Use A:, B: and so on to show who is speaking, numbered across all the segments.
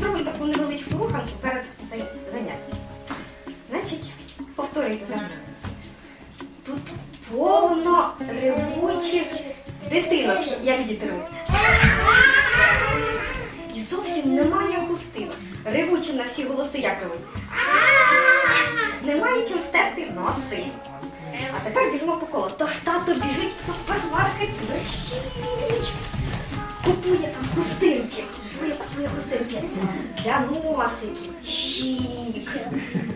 A: зробимо таку невеличку руханку перед заняттям. Значить, повторюйте за мною. Тут повно ревучих дитинок, як діти ревуть. І зовсім немає густинок. Ревучі на всі голоси як ревуть. Немає чим втерти носи. А тепер біжимо по колу. Тож тато біжить в супермаркет мерщій. Купує там хустинки. Купує хустинки. Для носиків, щік,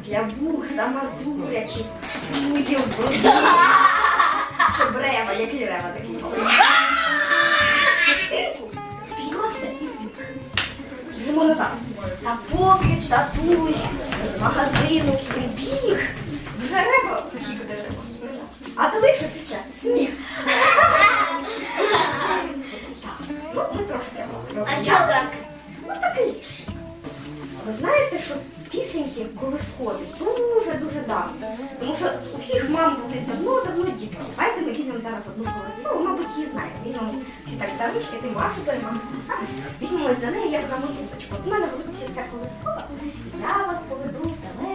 A: для вух, замазурячих, узів, брови. А
B: чого так?
A: Ну такий. Ви знаєте, що пісеньки колискові дуже-дуже давно. Тому що у всіх мам були давно-давно дітки. Давайте ми візьмемо зараз одну колискову, мабуть, її знаєте. Візьмемо ті так даручки, ти Машу беремо. Візьмемо за неї як за мотузочку. У мене в руці ця колискова. Я вас поведу в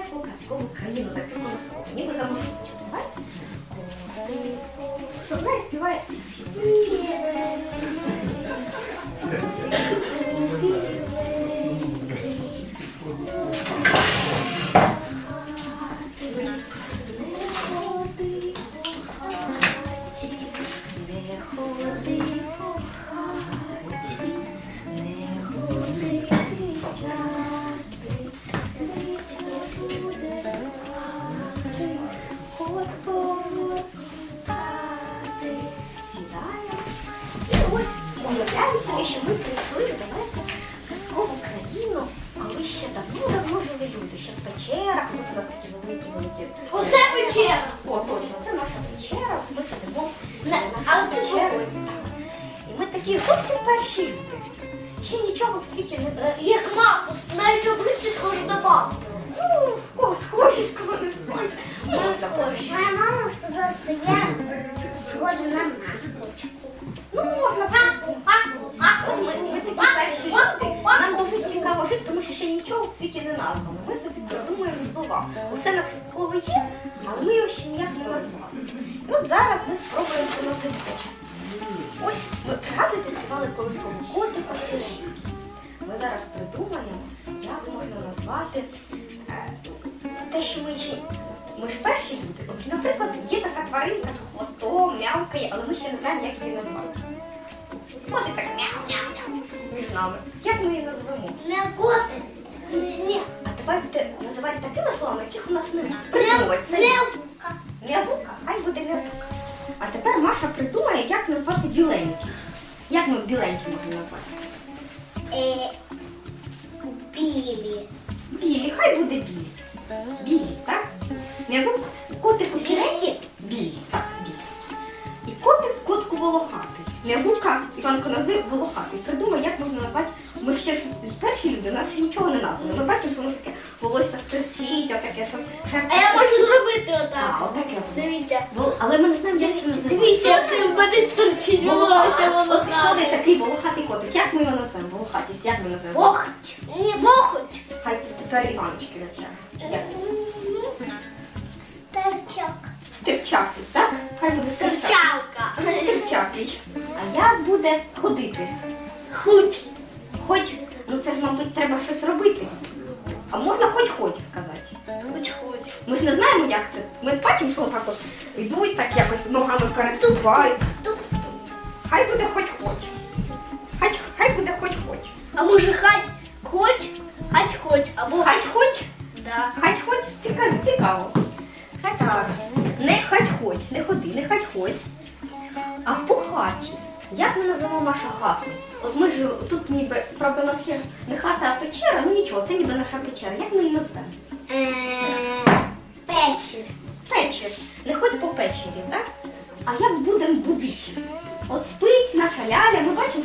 A: перші. Ще нічого в світі не
B: Е, Як мапу, навіть обличчя схоже на бабу.
A: Ну, кого схожі, кого не схожі.
B: Ми схожі. Моя мама сказала, що я схожа на мамочку.
A: Ну, можна.
B: Папу, папу, папу.
A: Ми, ми такі перші люди. Нам дуже цікаво жити, тому що ще нічого в світі не названо. Ми собі придумуємо слова. Усе навколо є, але ми його ще ніяк не назвали. І от зараз ми спробуємо поносити. Колискову котику сіреньки. Ми зараз придумаємо, як можна назвати е, те, що ми ще. Ми ж перші люди. От, наприклад, є така тваринка з хвостом, м'явкає, але ми ще не знаємо, як її назвати. Ходить так мяу-мяу-мяу між нами. Як ми її назвемо?
B: М'якоти. Ні.
A: А будете називати такими словами, яких у нас немає. Придумати Котику сіренький.
B: Білі.
A: Білі. І котик котку волохатий. М'явука, Іванко, назви волохатий. Придумай, як можна назвати. Ми ще перші люди, у нас ще нічого не названо. Ми бачимо, що воно таке волосся стерчить, отаке, що
B: А я можу зробити
A: Так,
B: отак.
A: отаке.
B: Дивіться.
A: Вол- Але ми не знаємо, як це називається.
B: Дивіться, як в мене стерчить волосся.
A: От
B: волохати.
A: ходить такий волохатий котик. Як ми його назвемо? Волохатість, як ми назвемо?
B: Вохоть. Ні, вохоть.
A: Хай тепер Іваночки наче. Як? Стерчакий, так? Хай буде.
B: Стерчалка.
A: Стерчакий. А як буде ходити?
B: Хуть.
A: Хоч, ну це ж, мабуть, треба щось робити. А можна хоч-хоч сказати.
B: Хоч-хоч.
A: Ми ж не знаємо, як це. Ми бачимо, що так от йдуть, так якось ногами переступають.
B: Туп.
A: Хай буде хоч-хоч. Хай, хай буде хоч-хоч.
B: А може хать хоч, хать хоч, або
A: Хай хоч,
B: Да.
A: хай хоч, цікаво, цікаво. Не ходи, ходь. А по хаті. Як ми називаємо нашу хату? От ми ж тут ніби, правда, у нас ще не хата, а печера, ну нічого, це ніби наша печера. Як ми її назвемо?
B: Е, Печір.
A: Печір. Не ходь по печері, так? А як будемо будити? От спить наша ляля, ми бачимо,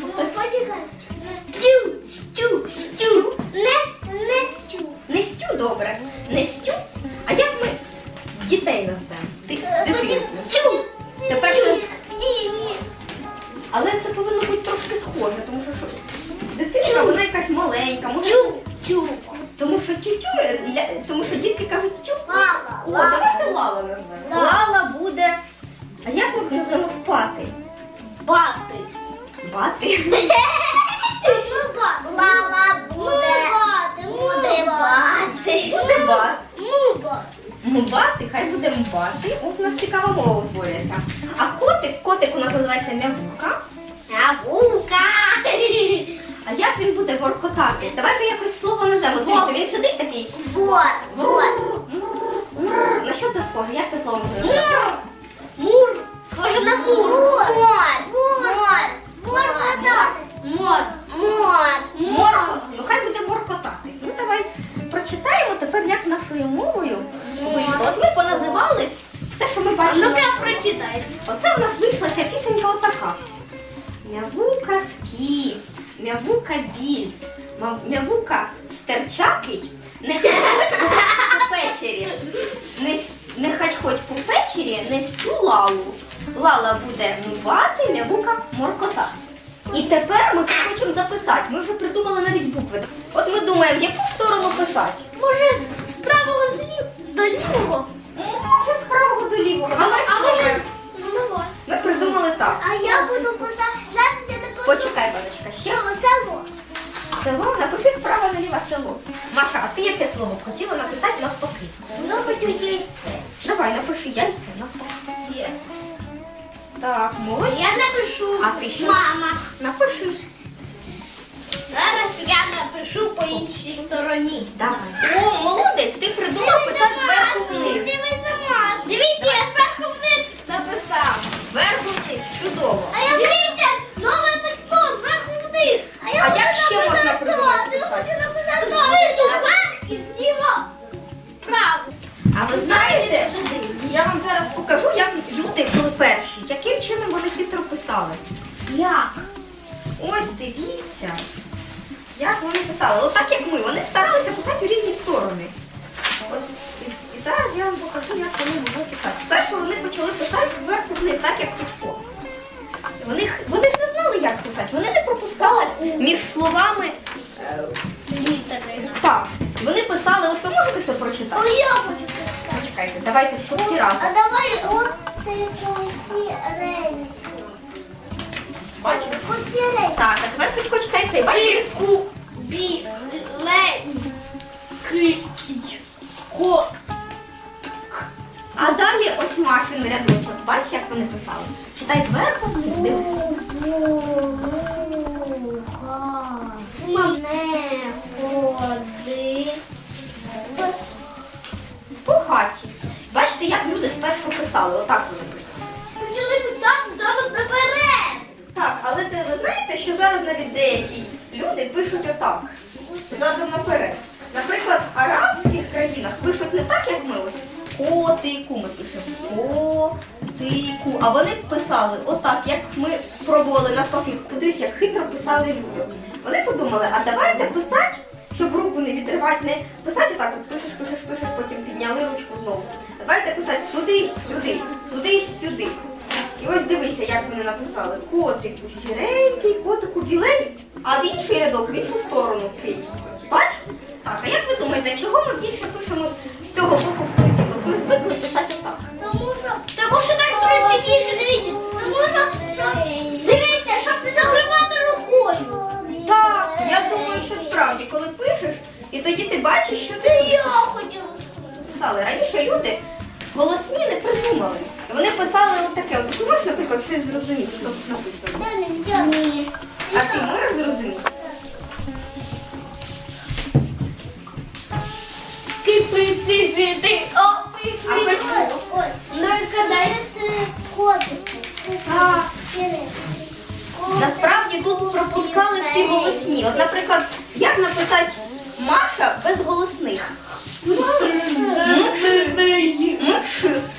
A: тому що дітки кажуть тю.
B: Лала,
A: О,
B: лала.
A: давайте Лала назвемо.
B: Да.
A: Лала буде. А як ми назвемо спати?
B: Бати.
A: Бати.
B: Ну, бати. Лала буде. Буде бати.
A: Буде бат.
B: Ну, бати.
A: Мбати, хай буде мбати. От у нас цікава мова утворюється. А котик, котик у нас називається м'явука.
B: Наука.
A: А як він буде воркотати? Давайте якось слово назвемо. Дивіться, він сидить такий.
B: Вот, вот.
A: На що це схоже? Як це слово називається?
B: Мур. Мур. Схоже на мур. Мор. Мур! Мор. Мор. Мор.
A: Нехай хоч по печері несу лалу. Лала буде мувати, м'явука моркота. І тепер ми хочемо записати. Ми вже придумали навіть букви. От ми думаємо, в яку сторону писати.
B: Може, з правого злів до лівого?
A: Може, з правого до лівого. Давай спробуємо.
B: Ну, давай.
A: Ми придумали так.
B: А я буду писати. Зараз я напишу.
A: Почекай, Ванечка, ще
B: Село.
A: село, напиши справа наліво село. Маша, а ти яке слово б хотіла написати навпаки?
B: Ну, хочу.
A: Давай, напиши яйце навпаки. Так, молодець.
B: Я напишу.
A: А ти що?
B: Мама.
A: Напиши.
B: Зараз я напишу по іншій стороні.
A: Давай. О, молодець, ти придумав писати зверху вниз.
B: Дивіться, я зверху вниз написав.
A: Зверху вниз, чудово.
B: А я дивіться, нове письмо, зверху вниз. А
A: А як ще можна придумати
B: Я хочу написати знизу вверх і зліва вправо.
A: А ви знаєте, я вам зараз покажу, як люди були перші, яким чином вони хитро писали.
B: Як?
A: Ось дивіться, як вони писали. Отак як ми. Вони старалися писати у різні сторони. От, і, і зараз я вам покажу, як вони могли писати. Спершу вони почали писати зверху вниз, так як Федько. Вони, вони ж не знали, як писати. Вони не пропускали між словами. е,
B: Літери.
A: Так, вони писали, ось ви можете це прочитати?
B: я хочу прочитати.
A: Почекайте, давайте всі всі разом.
B: А давай от ти посірень.
A: Бачите?
B: Посірень.
A: Так, а тепер хоч читає цей. Бачите?
B: Ку,
A: писали, отак вони писали.
B: Почали писати зразу наперед.
A: Так, але ти ви знаєте, що зараз навіть деякі люди пишуть отак, задом наперед. Наприклад, в арабських країнах пишуть не так, як ми ось. Котику ми пишемо. Котику. А вони писали отак, як ми пробували навпаки. Подивись, як хитро писали люди. Вони подумали, а давайте писати, щоб руку не відривати, не писати отак, от пишеш, пишеш, пишеш, потім підняли ручку знову. Давайте писати туди-сюди, туди-сюди. І ось дивися, як вони написали. Котику сіренький, котику біленький, а в інший рядок в іншу сторону вкинь. Бач? Так, а як ви думаєте, чого ми більше пишемо з цього боку вкинь? От ми звикли писати отак.
B: Тому що, тому що так зручніше, дивіться. Тому що, що, дивіться, щоб не загривати рукою.
A: Так, я думаю, що справді, коли пишеш, і тоді ти бачиш, що ти
B: я хотіла.
A: писали. Раніше люди придумали. Вони писали отаке. От ти можеш, наприклад, щось зрозуміти, що тут написано.
B: Ні.
A: А ти можеш зрозуміти?
B: Кипиці, о,
A: А почему?
B: Ну ти котики.
A: Так. Насправді тут пропускали всі голосні. От, наприклад, як написати Маша без голосних?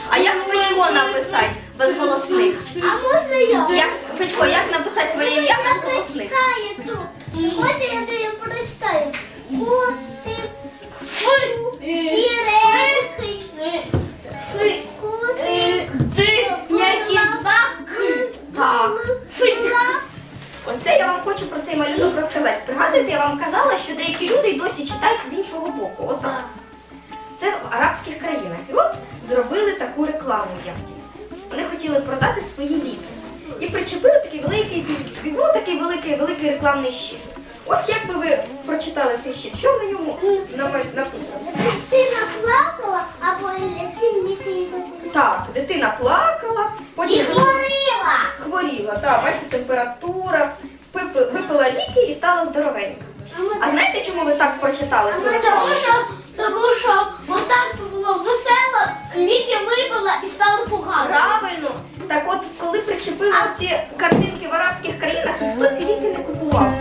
A: А як Федько написати без голосних?
B: А можна я?
A: Як Федько, як написати твоє ім'я без голосних?
B: прочитаю тут. Хочеш, я тобі прочитаю.
A: Вони хотіли продати свої ліки. І причепили такий великий, ну, такий великий, великий рекламний щит. Ось як би ви прочитали цей щит, що на ньому написано?
B: Дитина плакала, а потім ліки
A: Так, дитина плакала,
B: І
A: потім
B: хворіла.
A: хворіла, так, бачите, температура, випила ліки і стала здоровенька. А знаєте, чому ви так прочитали?
B: Тому що, тому що отак Ліки випала і стала погано.
A: Правильно. Так от, коли причепили ці картинки в арабських країнах, ніхто ці ліки не купував.